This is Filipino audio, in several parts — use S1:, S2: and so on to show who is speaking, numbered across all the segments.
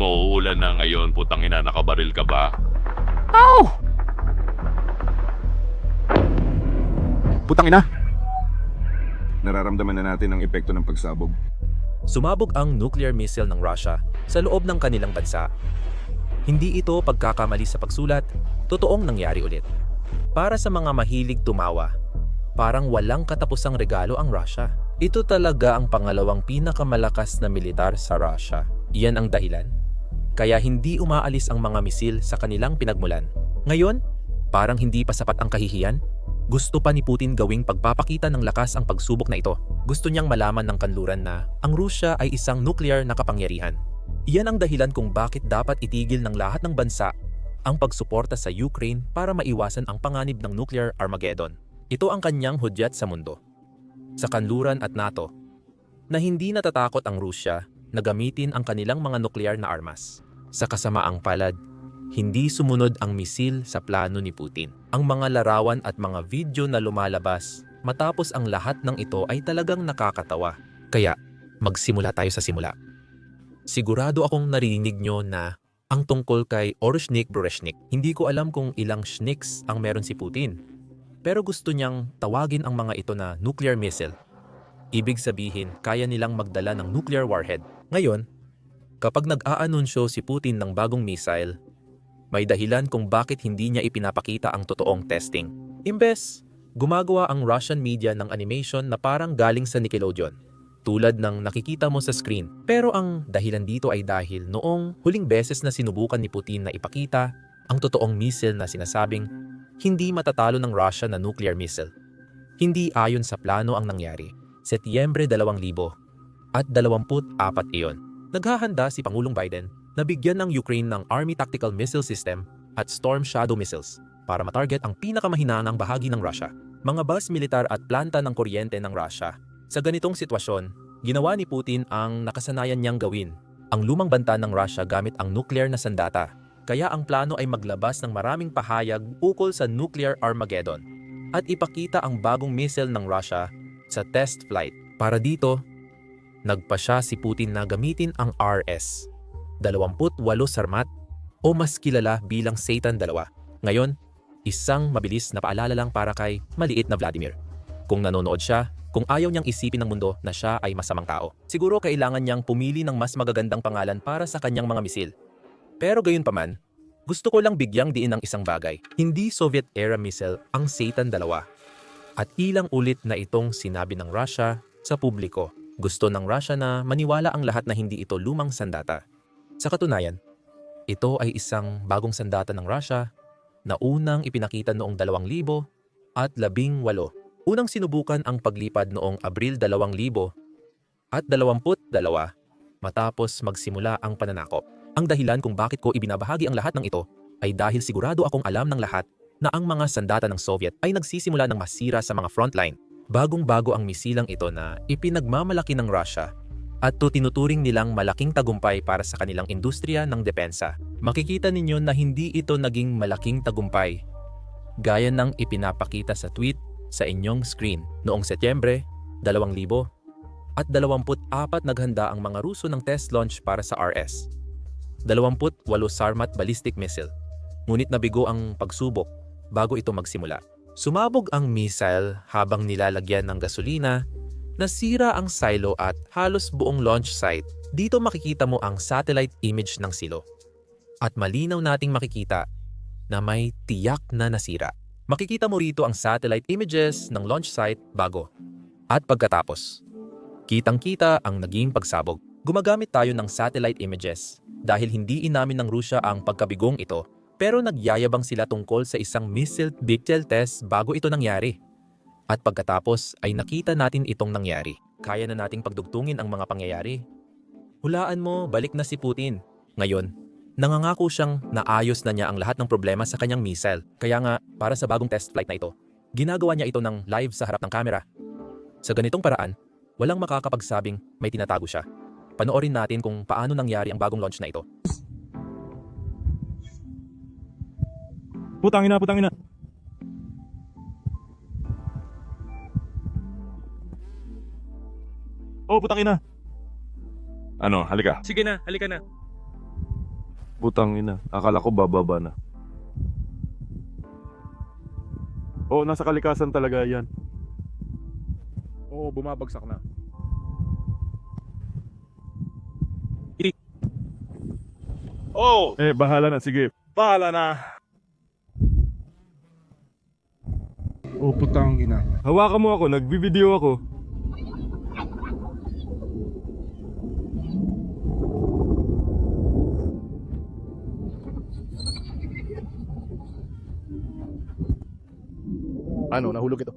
S1: mo, uulan na ngayon, putang ina, nakabaril ka ba?
S2: Putang ina! Nararamdaman na natin ang epekto ng pagsabog.
S3: Sumabog ang nuclear missile ng Russia sa loob ng kanilang bansa. Hindi ito pagkakamali sa pagsulat, totoong nangyari ulit. Para sa mga mahilig tumawa, parang walang katapusang regalo ang Russia. Ito talaga ang pangalawang pinakamalakas na militar sa Russia. Iyan ang dahilan. Kaya hindi umaalis ang mga misil sa kanilang pinagmulan. Ngayon, parang hindi pa sapat ang kahihiyan. Gusto pa ni Putin gawing pagpapakita ng lakas ang pagsubok na ito. Gusto niyang malaman ng kanluran na ang Rusya ay isang nuclear na kapangyarihan. Iyan ang dahilan kung bakit dapat itigil ng lahat ng bansa ang pagsuporta sa Ukraine para maiwasan ang panganib ng nuclear Armageddon. Ito ang kanyang hudyat sa mundo. Sa kanluran at NATO, na hindi natatakot ang Rusya na gamitin ang kanilang mga nuklear na armas. Sa kasamaang palad, hindi sumunod ang misil sa plano ni Putin. Ang mga larawan at mga video na lumalabas matapos ang lahat ng ito ay talagang nakakatawa. Kaya, magsimula tayo sa simula. Sigurado akong narinig nyo na ang tungkol kay Oreshnik Brezhnev. Hindi ko alam kung ilang shniks ang meron si Putin. Pero gusto niyang tawagin ang mga ito na nuclear missile. Ibig sabihin, kaya nilang magdala ng nuclear warhead. Ngayon, kapag nag-aanunsyo si Putin ng bagong missile, may dahilan kung bakit hindi niya ipinapakita ang totoong testing. Imbes, gumagawa ang Russian media ng animation na parang galing sa Nickelodeon, tulad ng nakikita mo sa screen. Pero ang dahilan dito ay dahil noong huling beses na sinubukan ni Putin na ipakita ang totoong missile na sinasabing hindi matatalo ng Russia na nuclear missile. Hindi ayon sa plano ang nangyari. Setyembre 2000 at 24 iyon. Naghahanda si Pangulong Biden na bigyan ng Ukraine ng Army Tactical Missile System at Storm Shadow missiles para matarget ang pinakamahinanang bahagi ng Russia, mga bus militar at planta ng kuryente ng Russia. Sa ganitong sitwasyon, ginawa ni Putin ang nakasanayan niyang gawin, ang lumang banta ng Russia gamit ang nuclear na sandata. Kaya ang plano ay maglabas ng maraming pahayag ukol sa nuclear Armageddon at ipakita ang bagong missile ng Russia sa test flight. Para dito, nagpa siya si Putin na gamitin ang RS 28 Sarmat o mas kilala bilang Satan 2. Ngayon, isang mabilis na paalala lang para kay maliit na Vladimir. Kung nanonood siya, kung ayaw niyang isipin ng mundo na siya ay masamang tao. Siguro kailangan niyang pumili ng mas magagandang pangalan para sa kanyang mga misil. Pero gayon pa man, gusto ko lang bigyang diin ng isang bagay. Hindi Soviet-era missile ang Satan 2. At ilang ulit na itong sinabi ng Russia sa publiko. Gusto ng Russia na maniwala ang lahat na hindi ito lumang sandata. Sa katunayan, ito ay isang bagong sandata ng Russia na unang ipinakita noong 2000 at 18. Unang sinubukan ang paglipad noong Abril 2000 at 22 matapos magsimula ang pananakop. Ang dahilan kung bakit ko ibinabahagi ang lahat ng ito ay dahil sigurado akong alam ng lahat na ang mga sandata ng Soviet ay nagsisimula ng masira sa mga frontline. Bagong-bago ang misilang ito na ipinagmamalaki ng Russia at to tinuturing nilang malaking tagumpay para sa kanilang industriya ng depensa. Makikita ninyo na hindi ito naging malaking tagumpay gaya ng ipinapakita sa tweet sa inyong screen. Noong Setyembre 2000 at 24 naghanda ang mga Ruso ng test launch para sa RS. 28 Sarmat ballistic missile. Ngunit nabigo ang pagsubok bago ito magsimula. Sumabog ang missile habang nilalagyan ng gasolina nasira ang silo at halos buong launch site. Dito makikita mo ang satellite image ng silo. At malinaw nating makikita na may tiyak na nasira. Makikita mo rito ang satellite images ng launch site bago. At pagkatapos, kitang-kita ang naging pagsabog. Gumagamit tayo ng satellite images dahil hindi inamin ng Rusya ang pagkabigong ito pero nagyayabang sila tungkol sa isang missile detail test bago ito nangyari. At pagkatapos ay nakita natin itong nangyari. Kaya na nating pagdugtungin ang mga pangyayari. Hulaan mo, balik na si Putin. Ngayon, nangangako siyang naayos na niya ang lahat ng problema sa kanyang missile. Kaya nga, para sa bagong test flight na ito, ginagawa niya ito ng live sa harap ng kamera. Sa ganitong paraan, walang makakapagsabing may tinatago siya. Panoorin natin kung paano nangyari ang bagong launch na ito.
S2: Putang ina, putang ina! Oh, putang ina! Ano, halika.
S3: Sige na, halika na.
S4: Putang ina. Akala ko bababa na. Oo, nasa kalikasan talaga yan.
S2: Oo, bumabagsak na.
S1: Oh!
S4: Eh, bahala na. Sige.
S1: Bahala na!
S2: Oo, putang ina.
S4: Hawakan mo ako. Nagbi-video ako.
S2: Ano, nahulog ito.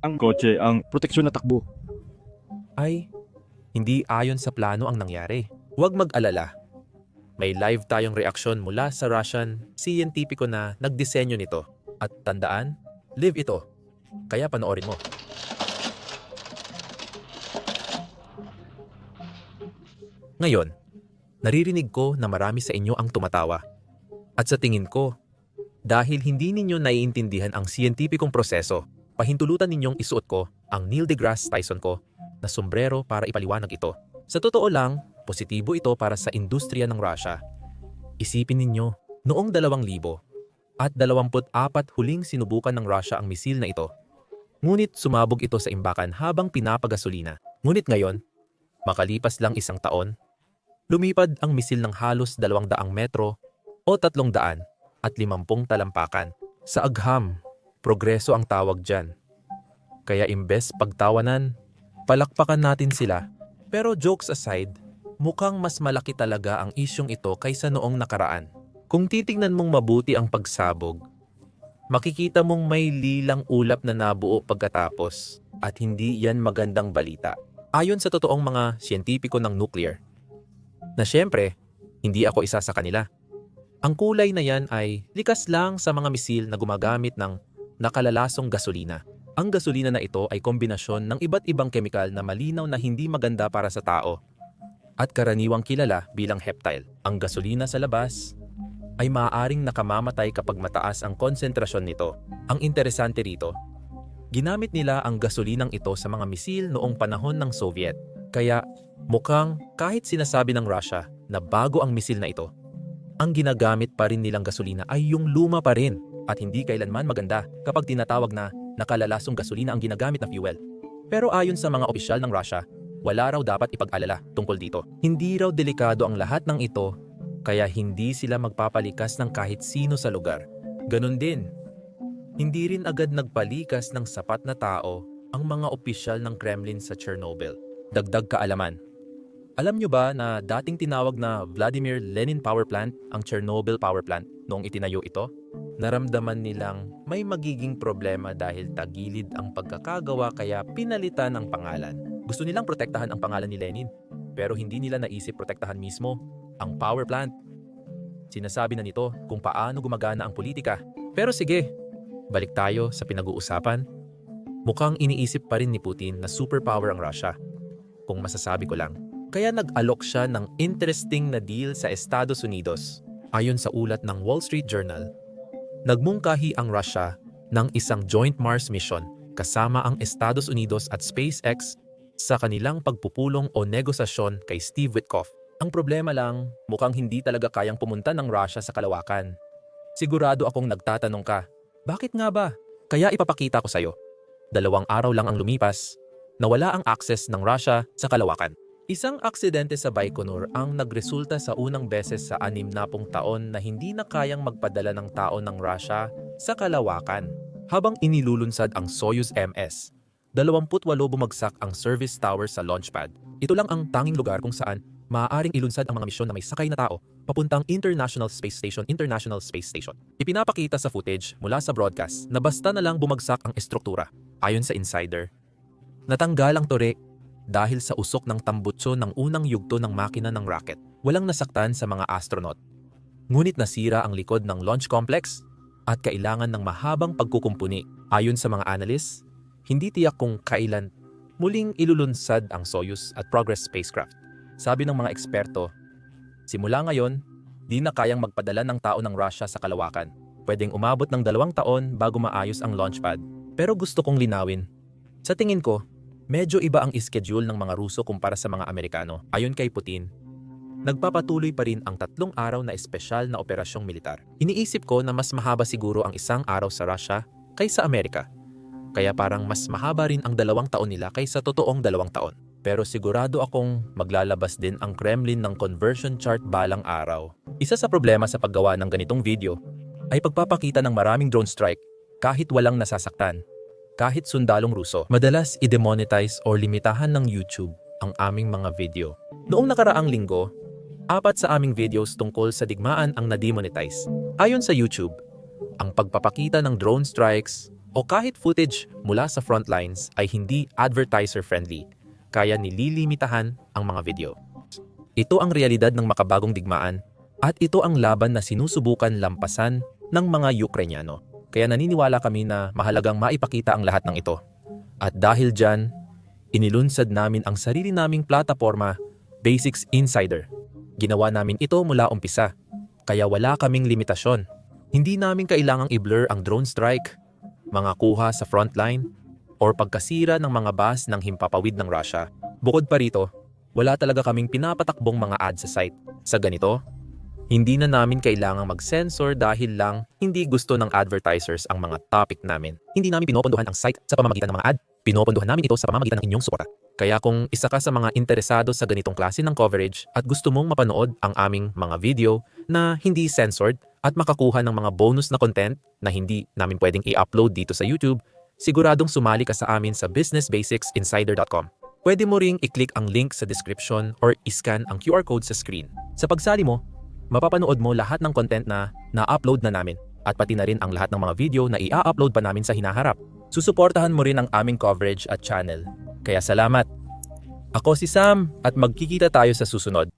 S4: Ang kotse, ang
S2: Proteksyon na takbo.
S3: Ay, hindi ayon sa plano ang nangyari. Huwag mag-alala. May live tayong reaksyon mula sa Russian siyentipiko na nagdisenyo nito. At tandaan, live ito. Kaya panoorin mo. Ngayon, naririnig ko na marami sa inyo ang tumatawa. At sa tingin ko, dahil hindi ninyo naiintindihan ang siyentipikong proseso, pahintulutan ninyong isuot ko ang Neil deGrasse Tyson ko na sombrero para ipaliwanag ito. Sa totoo lang, positibo ito para sa industriya ng Russia. Isipin ninyo, noong 2000 at 24 huling sinubukan ng Russia ang misil na ito. Ngunit sumabog ito sa imbakan habang pinapagasolina. Ngunit ngayon, makalipas lang isang taon, lumipad ang misil ng halos 200 metro o 300 at 50 talampakan. Sa agham, progreso ang tawag dyan. Kaya imbes pagtawanan, palakpakan natin sila. Pero jokes aside, mukhang mas malaki talaga ang isyong ito kaysa noong nakaraan. Kung titingnan mong mabuti ang pagsabog, makikita mong may lilang ulap na nabuo pagkatapos at hindi yan magandang balita. Ayon sa totoong mga siyentipiko ng nuclear, na syempre, hindi ako isa sa kanila. Ang kulay na yan ay likas lang sa mga misil na gumagamit ng nakalalasong gasolina. Ang gasolina na ito ay kombinasyon ng iba't ibang kemikal na malinaw na hindi maganda para sa tao at karaniwang kilala bilang heptile. Ang gasolina sa labas ay maaaring nakamamatay kapag mataas ang konsentrasyon nito. Ang interesante rito, ginamit nila ang gasolinang ito sa mga misil noong panahon ng Soviet. Kaya mukhang kahit sinasabi ng Russia na bago ang misil na ito, ang ginagamit pa rin nilang gasolina ay yung luma pa rin at hindi kailanman maganda kapag tinatawag na nakalalasong gasolina ang ginagamit na fuel. Pero ayon sa mga opisyal ng Russia, wala raw dapat ipag-alala tungkol dito. Hindi raw delikado ang lahat ng ito kaya hindi sila magpapalikas ng kahit sino sa lugar. Ganon din, hindi rin agad nagpalikas ng sapat na tao ang mga opisyal ng Kremlin sa Chernobyl. Dagdag kaalaman. Alam nyo ba na dating tinawag na Vladimir Lenin Power Plant ang Chernobyl Power Plant noong itinayo ito? Naramdaman nilang may magiging problema dahil tagilid ang pagkakagawa kaya pinalitan ang pangalan. Gusto nilang protektahan ang pangalan ni Lenin pero hindi nila naisip protektahan mismo ang power plant. Sinasabi na nito kung paano gumagana ang politika. Pero sige, balik tayo sa pinag-uusapan. Mukhang iniisip pa rin ni Putin na superpower ang Russia. Kung masasabi ko lang. Kaya nag-alok siya ng interesting na deal sa Estados Unidos. Ayon sa ulat ng Wall Street Journal, nagmungkahi ang Russia ng isang joint Mars mission kasama ang Estados Unidos at SpaceX sa kanilang pagpupulong o negosasyon kay Steve Witkoff. Ang problema lang, mukhang hindi talaga kayang pumunta ng Russia sa kalawakan. Sigurado akong nagtatanong ka, bakit nga ba? Kaya ipapakita ko sa'yo. Dalawang araw lang ang lumipas, nawala ang access ng Russia sa kalawakan. Isang aksidente sa Baikonur ang nagresulta sa unang beses sa anim na pong taon na hindi na kayang magpadala ng tao ng Russia sa kalawakan. Habang inilulunsad ang Soyuz MS, 28 bumagsak ang service tower sa launchpad. Ito lang ang tanging lugar kung saan maaaring ilunsad ang mga misyon na may sakay na tao papuntang International Space Station International Space Station. Ipinapakita sa footage mula sa broadcast na basta na lang bumagsak ang estruktura. Ayon sa insider, natanggal ang tore dahil sa usok ng tambutso ng unang yugto ng makina ng rocket. Walang nasaktan sa mga astronaut. Ngunit nasira ang likod ng launch complex at kailangan ng mahabang pagkukumpuni. Ayon sa mga analysts, hindi tiyak kung kailan muling ilulunsad ang Soyuz at Progress spacecraft. Sabi ng mga eksperto, simula ngayon, di na kayang magpadala ng tao ng Russia sa kalawakan. Pwedeng umabot ng dalawang taon bago maayos ang launchpad. Pero gusto kong linawin. Sa tingin ko, Medyo iba ang schedule ng mga Ruso kumpara sa mga Amerikano. Ayon kay Putin, nagpapatuloy pa rin ang tatlong araw na espesyal na operasyong militar. Iniisip ko na mas mahaba siguro ang isang araw sa Russia kaysa Amerika. Kaya parang mas mahaba rin ang dalawang taon nila kaysa totoong dalawang taon. Pero sigurado akong maglalabas din ang Kremlin ng conversion chart balang araw. Isa sa problema sa paggawa ng ganitong video ay pagpapakita ng maraming drone strike kahit walang nasasaktan, kahit sundalong Ruso. Madalas i-demonetize or limitahan ng YouTube ang aming mga video. Noong nakaraang linggo, apat sa aming videos tungkol sa digmaan ang na-demonetize. Ayon sa YouTube, ang pagpapakita ng drone strikes o kahit footage mula sa front lines ay hindi advertiser-friendly, kaya nililimitahan ang mga video. Ito ang realidad ng makabagong digmaan at ito ang laban na sinusubukan lampasan ng mga Ukrainyano. Kaya naniniwala kami na mahalagang maipakita ang lahat ng ito. At dahil dyan, inilunsad namin ang sarili naming plataforma, Basics Insider. Ginawa namin ito mula umpisa, kaya wala kaming limitasyon. Hindi namin kailangang i-blur ang drone strike, mga kuha sa frontline, or pagkasira ng mga bus ng himpapawid ng Russia. Bukod pa rito, wala talaga kaming pinapatakbong mga ads sa site. Sa ganito, hindi na namin kailangang mag-censor dahil lang hindi gusto ng advertisers ang mga topic namin. Hindi namin pinopondohan ang site sa pamamagitan ng mga ad. Pinopondohan namin ito sa pamamagitan ng inyong suporta. Kaya kung isa ka sa mga interesado sa ganitong klase ng coverage at gusto mong mapanood ang aming mga video na hindi censored at makakuha ng mga bonus na content na hindi namin pwedeng i-upload dito sa YouTube, siguradong sumali ka sa amin sa businessbasicsinsider.com. Pwede mo ring i-click ang link sa description or iscan ang QR code sa screen. Sa pagsali mo, mapapanood mo lahat ng content na na-upload na namin at pati na rin ang lahat ng mga video na i-upload pa namin sa hinaharap. Susuportahan mo rin ang aming coverage at channel. Kaya salamat! Ako si Sam at magkikita tayo sa susunod.